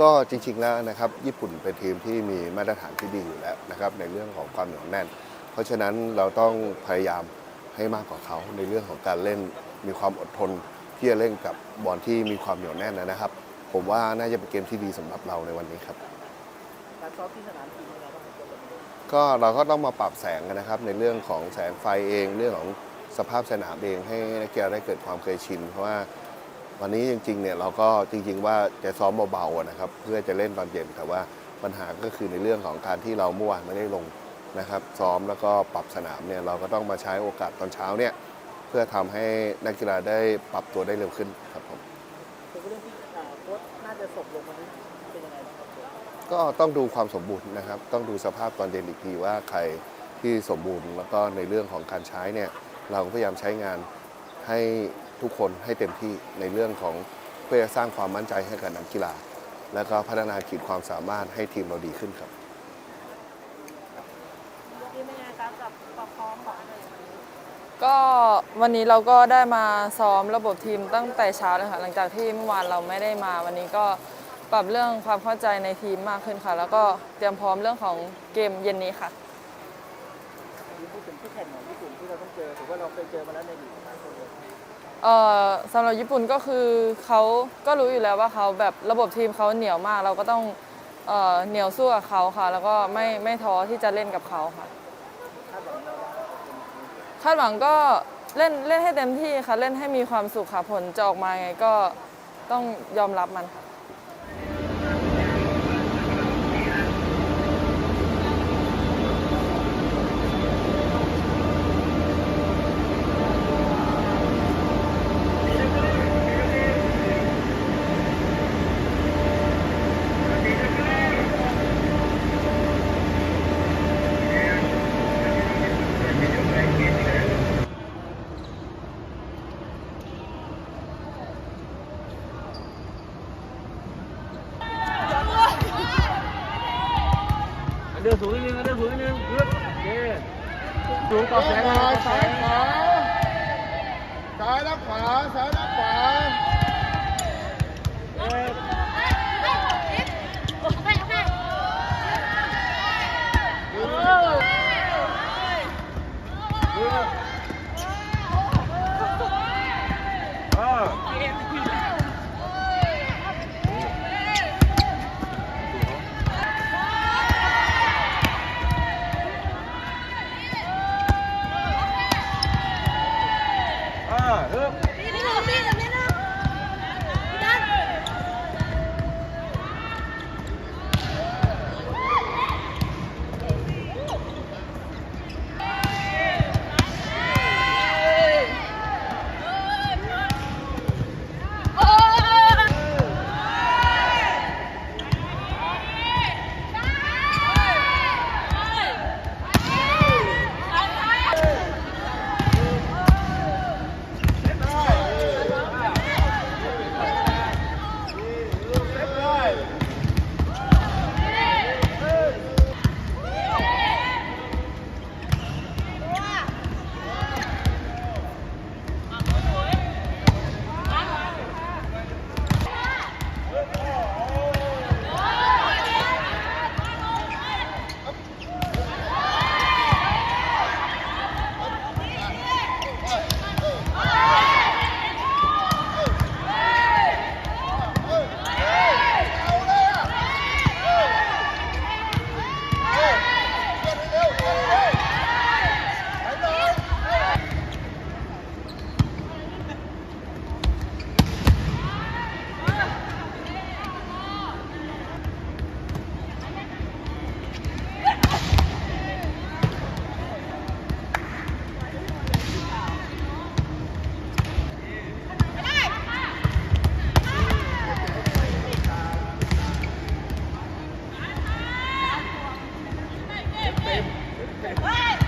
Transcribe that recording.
ก็จริงๆแล้วนะครับญี่ปุ่นเป็นทีมที่มีมาตรฐานที่ดีอยู่แล้วนะครับในเรื่องของความเหนียวแน่น เพราะฉะนั้นเราต้องพยายามให้มากกว่าเขาในเรื่องของการเล่นมีความอดทนที่จะเล่นกับบอลที่มีความเหนียวแน่นนะครับ ผมว่าน่าจะเป็นเกมที่ดีสำหรับเราในวันนี้ครับการซ้อมที่สนามจริงเป็นไงบ้าก็เราก็ต้องมาปรับแสงกันนะครับ ในเรื่องของแสงไฟเองเรื่องของสภาพสนามเองให้นักกีฬาได้เกิดความเคยชิน เพราะว่า วันนี้จริงๆเนี่ยเราก็จริง ๆ ว่าจะซ้อมเบาๆนะครับเพื่อจะเล่นตอนเย็นแต่ว่าปัญหาก็คือในเรื่องของการที่เราเมื่อวานไม่ได้ลงนะครับซ้อมแล้วก็ปรับสนามเนี่ยเราก็ต้องมาใช้โอกาสตอนเช้าเนี่ยเพื่อทำให้นักกีฬาได้ปรับตัวได้เร็วขึ้นครับผมคือเรื่องที่อ่าโค้ชน่าจะสบลงวันนี้เป็นยังไงบ้างครับโค้ชก็ต้องดูความสมบูรณ์นะครับ ต้องดูสภาพตอนเย็นอีกทีว่าใครที่สมบูรณ์แล้วก็ในเรื่องของการใช้เนี่ยเราก็พยายามใช้งานให้ ทุกคนให้เต็มที่ในเรื่องของเพื่อสร้างความมั่นใจให้กับนักกีฬา แล้วก็พัฒนาขีดความสามารถให้ทีมเราดีขึ้นครับก็วันนี้เราก็ได้มาซ้อมระบบทีมตั้งแต่เช้าเลยค่ะหลังจากที่เมื่อวานเราไม่ได้มาวันนี้ก็ปรับเรื่องความเข้าใจในทีมมากขึ้นค่ะ แล้วก็เตรียมพร้อมเรื่องของเกมเย็นนี้ค่ะที่พูดถึงคู่แข่งของญี่ปุ่นที่เราต้องเจอถือว่าเราเคยเจอมาแล้วในลีก เอ่อสำหรับญี่ปุ่นก็คือเขาก็รู้อยู่แล้วว่าเขาแบบระบบทีมเขาเหนียวมาก เราก็ต้องเอ่อเหนียวสู้กับเขาค่ะ แล้วก็ไม่ไม่ท้อที่จะเล่นกับเขาค่ะคาดหวังเราว่าคาดหวังก็เล่นเล่นให้เต็มที่ค่ะ เล่นให้มีความสุขค่ะผลจะออกมาไงก็ต้องยอมรับมันค่ะ สูงนิดนึงได้สูงนิดนึงปึ๊บโอเคสูงต่อแสงซ้ายขวาซ้ายแล้วขวาซ้ายแล้วขวา Hey!